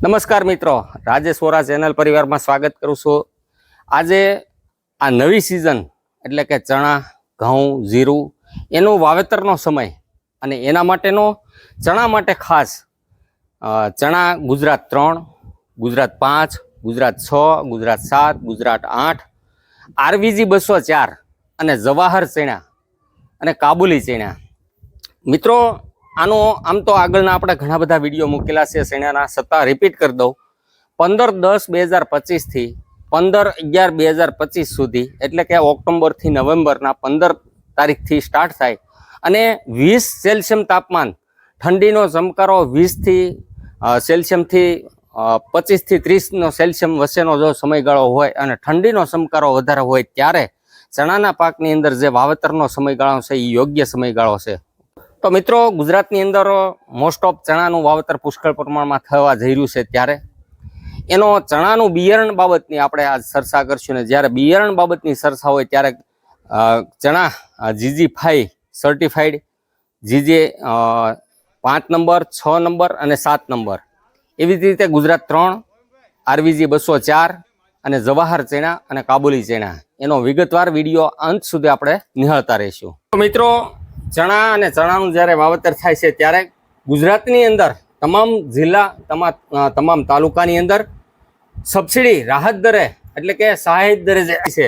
નમસ્કાર મિત્રો, રાજેશ વોરા ચેનલ પરિવારમાં સ્વાગત કરું છું. આજે આ નવી સિઝન એટલે કે ચણા, ઘઉં, જીરું, એનું વાવેતરનો સમય અને એના માટેનો, ચણા માટે ખાસ ચણા ગુજરાત ત્રણ, ગુજરાત પાંચ, ગુજરાત છ, ગુજરાત સાત, ગુજરાત આઠ, આરવીજી બસો ચાર અને જવાહર ચણા અને કાબુલી ચણા મિત્રો આનો આમ તો આગળના આપણે ઘણા બધા વીડિયો મૂકેલા છે, શેણાના સત્તા રિપીટ કરી દઉં. પંદર દસ બે હજાર પચીસથી પંદર અગિયાર બે હજાર પચીસ સુધી, એટલે કે ઓક્ટોબરથી નવેમ્બરના પંદર તારીખથી સ્ટાર્ટ થાય. અને વીસ સેલ્સિયમ તાપમાન, ઠંડીનો ચમકારો વીસથી સેલ્સિયમથી પચીસથી ત્રીસનો સેલ્સિયમ વચ્ચેનો જો સમયગાળો હોય અને ઠંડીનો ચમકારો વધારે હોય ત્યારે ચણાના પાકની અંદર જે વાવેતરનો સમયગાળો છે એ યોગ્ય સમયગાળો છે. તો મિત્રો, ગુજરાતની અંદર મોસ્ટ ઓફ ચણાનું વાવેતર પુષ્કળ પ્રમાણમાં થવા જઈ રહ્યું છે ત્યારે. એનો ચણાનું બિયારણ બાબતની આપણે આજ ચર્ચા કરશું ને જ્યારે બિયારણ બાબતની ચર્ચા હોય ત્યારે ચણા જીજી ફાઈ સર્ટિફાઈડ જીજે પાંચ નંબર, છ નંબર અને સાત નંબર. એવી જ રીતે ગુજરાત ત્રણ, આરવીજી બસો ચાર અને જવાહર ચણા અને કાબુલી ચણા. એનો વિગતવાર વીડિયો અંત સુધી આપણે નિહાળતા રહીશું. મિત્રો ચણા અને ચણાનું જ્યારે વાવેતર થાય છે ત્યારે ગુજરાતની અંદર તમામ જિલ્લા, તમામ તમામ તાલુકાની અંદર સબસિડી રાહત દરે એટલે કે સહાય દરે જે છે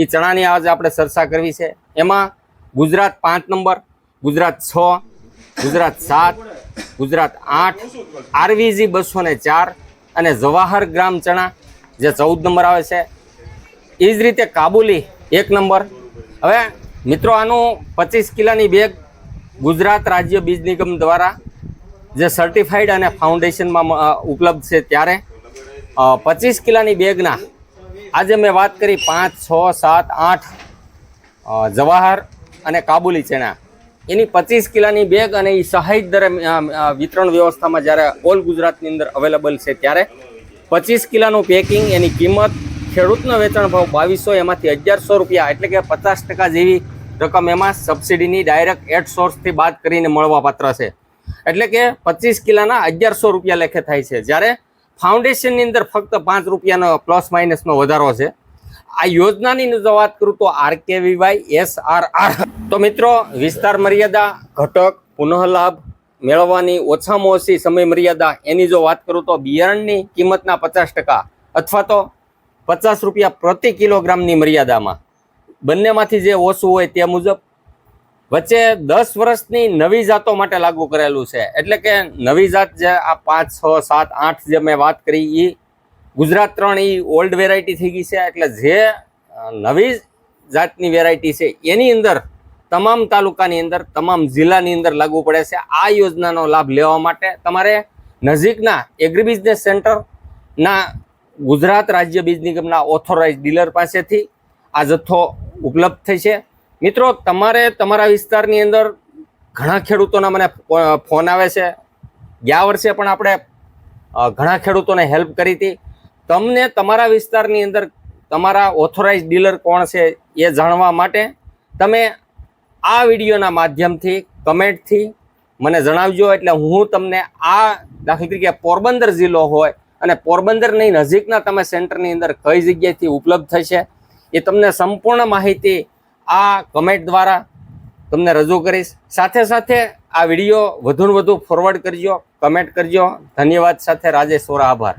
એ ચણાની આજે આપણે ચર્ચા કરવી છે. એમાં ગુજરાત પાંચ નંબર, ગુજરાત છ, ગુજરાત સાત, ગુજરાત આઠ, આરવીજી બસો ને ચાર અને જવાહર ગ્રામ ચણા જે ચૌદ નંબર આવે છે. એ જ રીતે કાબુલી એક નંબર. હવે મિત્રો, આનું પચીસ કિલોની બેગ ગુજરાત રાજ્ય બીજ નિગમ દ્વારા જે સર્ટિફાઈડ અને ફાઉન્ડેશનમાં ઉપલબ્ધ છે ત્યારે પચીસ કિલોની બેગના આજે મેં વાત કરી પાંચ, છ, સાત, આઠ જવાહર અને કાબુલી ચણા. એની પચીસ કિલોની બેગ અને એ સહાય દરે વિતરણ વ્યવસ્થામાં જ્યારે ઓલ ગુજરાતની અંદર અવેલેબલ છે ત્યારે પચીસ કિલોનું પેકિંગ એની કિંમત ખેડૂતનો વેચાણ ભાવ બાવીસો, એમાંથી અગિયારસો રૂપિયા, એટલે કે પચાસ ટકા જેવી રકમ એમાં સબસિડીની ડાયરેક્ટ એડ સોર્સથી બાદ કરીને મળવાપાત્ર છે. એટલે કે પચીસ કિલોના અગિયારસો રૂપિયા લેખે થાય છે. જ્યારે ફાઉન્ડેશનની અંદર ફક્ત પાંચ રૂપિયાનો પ્લસ માઇનસનો વધારો છે. આ યોજનાની જો વાત કરું તો આરકેવીવાય એસ આર આર તો મિત્રો, વિસ્તાર મર્યાદા, ઘટક પુનઃલાભ મેળવવાની ઓછામાં ઓછી સમય મર્યાદા, એની જો વાત કરું તો બિયારણની કિંમતના પચાસ ટકા અથવા તો પચાસ રૂપિયા પ્રતિ કિલોગ્રામની મર્યાદામાં. બંનેમાંથી જે ઓછું હોય તે મુજબ વચ્ચે દસ વર્ષની નવી જાતો માટે લાગુ કરેલું છે. એટલે કે નવી જાત જે આ પાંચ, છ, સાત, આઠ જે મેં વાત કરી એ ગુજરાત ત્રણ એ ઓલ્ડ વેરાયટી થઈ ગઈ છે. એટલે જે નવી જાતની વેરાયટી છે એની અંદર તમામ તાલુકાની અંદર, તમામ જિલ્લાની અંદર લાગુ પડે છે. આ યોજનાનો લાભ લેવા માટે તમારે નજીકના એગ્રી બિઝનેસ સેન્ટરના ગુજરાત રાજ્ય બીજ નિગમના ઓથોરાઇઝ ડીલર પાસેથી આ જથ્થો ઉપલબ્ધ થઈ છે. મિત્રો, તમારે તમારા વિસ્તારની અંદર ઘણા ખેડૂતોના મને ફોન આવે છે. ગયા વર્ષે પણ આપણે ઘણા ખેડૂતોને હેલ્પ કરી હતી. તમને તમારા વિસ્તારની અંદર તમારા ઓથોરાઇઝ ડીલર કોણ છે એ જાણવા માટે તમે આ વિડીયોના માધ્યમથી, કમેન્ટથી મને જણાવજો. એટલે હું તમને આ દાખલા તરીકે પોરબંદર જિલ્લો હોય અને પોરબંદરની નજીકના તમે સેન્ટરની અંદર કઈ જગ્યાએથી ઉપલબ્ધ થશે એ તમને સંપૂર્ણ માહિતી આ કમેન્ટ દ્વારા તમને રજૂ કરીશ. સાથે સાથે આ વીડિયો વધુને વધુ ફોરવર્ડ કરજો કમેન્ટ કરજો. ધન્યવાદ સાથે રાજેશ વોરા આભાર.